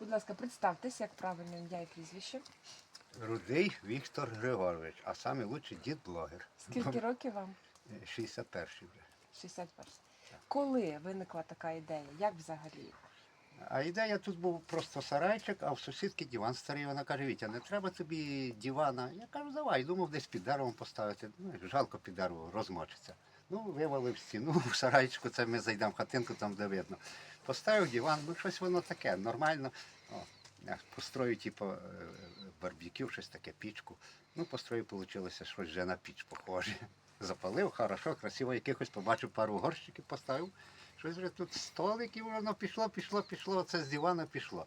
Будь ласка, представтесь, як правильно ім'я і прізвище. Рудий Віктор Григорович, а саме лучший дід блогер. Скільки років вам? 61 вже. 61. Коли виникла така ідея? Як взагалі? А ідея тут був просто сарайчик, а в сусідки диван старий. Вона каже, Вітя, не треба тобі дивана. Я кажу, давай, думав десь під деревом поставити. Ну, жалко під дерево, розмочиться. Ну, вивалив стіну в сарайчику, це ми зайдемо в хатинку, там де видно. Поставив диван, ну щось воно таке, нормально. О, построю, типу, е, барбекю, щось таке, пічку. Ну, построю, вийшло щось вже на піч похоже. Запалив, хорошо, красиво, якихось побачив пару горщиків, поставив. Щось вже тут столик і воно пішло, пішло, пішло, це з дивана пішло.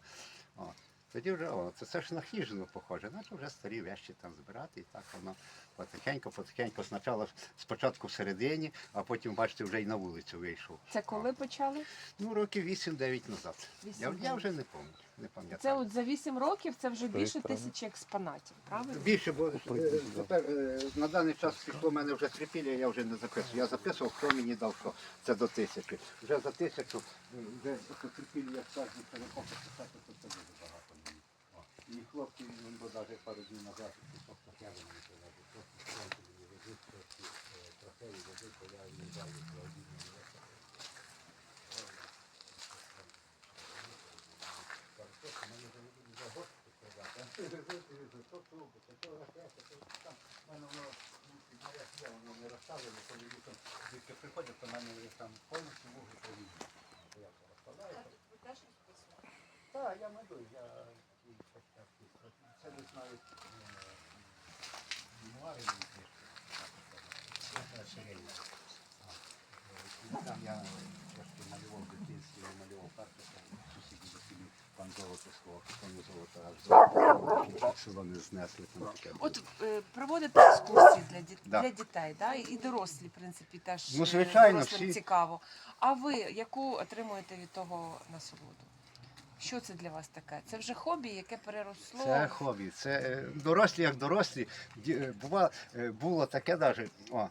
О, тоді вже, о, це, це ж на хижину похоже, значить вже старі вещі там збирати, і так воно потихеньку, потихеньку, спочатку, спочатку всередині, а потім, бачите, вже й на вулицю вийшов. Це коли почали? Ну, років 8-9 назад. Я, я вже не пам'ятаю. Не пам'ятаю. Це от за 8 років це вже більше тисячі експонатів, правильно? Більше, бо е, тепер е, на даний час пішло в мене вже трипілля, я вже не записую. Я записував, хто мені дав що. Це до тисячі. Вже за тисячу, е, вже по як кажуть, перекопи це дуже багато І хлопці, він бо навіть пару днів назад, пішов трохи мені сказати, просто хлопці мені везуть, трохи е, трофеї везуть, то я їм даю про один приходять, то в мене там повністю вуги повітря. Я розкладаю. Так, я медую, я. Це. Це серійно. А, е, Там я трошки малював я малював сусіді до селі пан золото скло, пан золото село не знесли. Там таке. От е, проводите екскурсії для, діт- Да. для дітей, да? і дорослі, в принципі, теж Ну, е, звичайно, дорослим всі- цікаво. А ви яку отримуєте від того насолоду? Що це для вас таке? Це вже хобі, яке переросло. Це хобі. Це е, дорослі, як дорослі. Е, Бува, е, було таке навіть. О,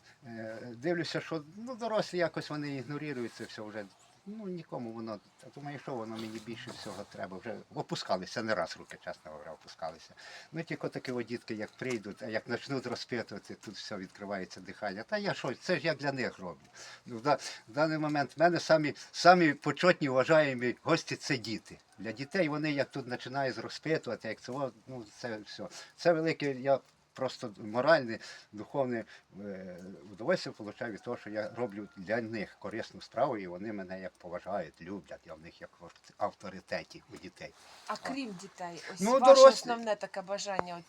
дивлюся, що ну, дорослі якось вони ігнорують це все вже. Ну нікому воно. Думаю, що воно мені більше всього треба. Вже опускалися, не раз руки, чесно говоря, опускалися. Ну тільки такі дітки, як прийдуть, а як почнуть розпитувати, тут все відкривається дихання. Та я що, це ж я для них роблю. Ну, в, даний момент в мене самі, самі почетні, вважаємі гості це діти. Для дітей вони як тут починають розпитувати, як це, ну, це все. Це велике, я просто моральне, духовне е, удовольствие отримую від того, що я роблю для них корисну справу, і вони мене як поважають, люблять. Я в них як в авторитеті у дітей. А крім дітей, ось Ну, ваше дорослі. основне таке бажання от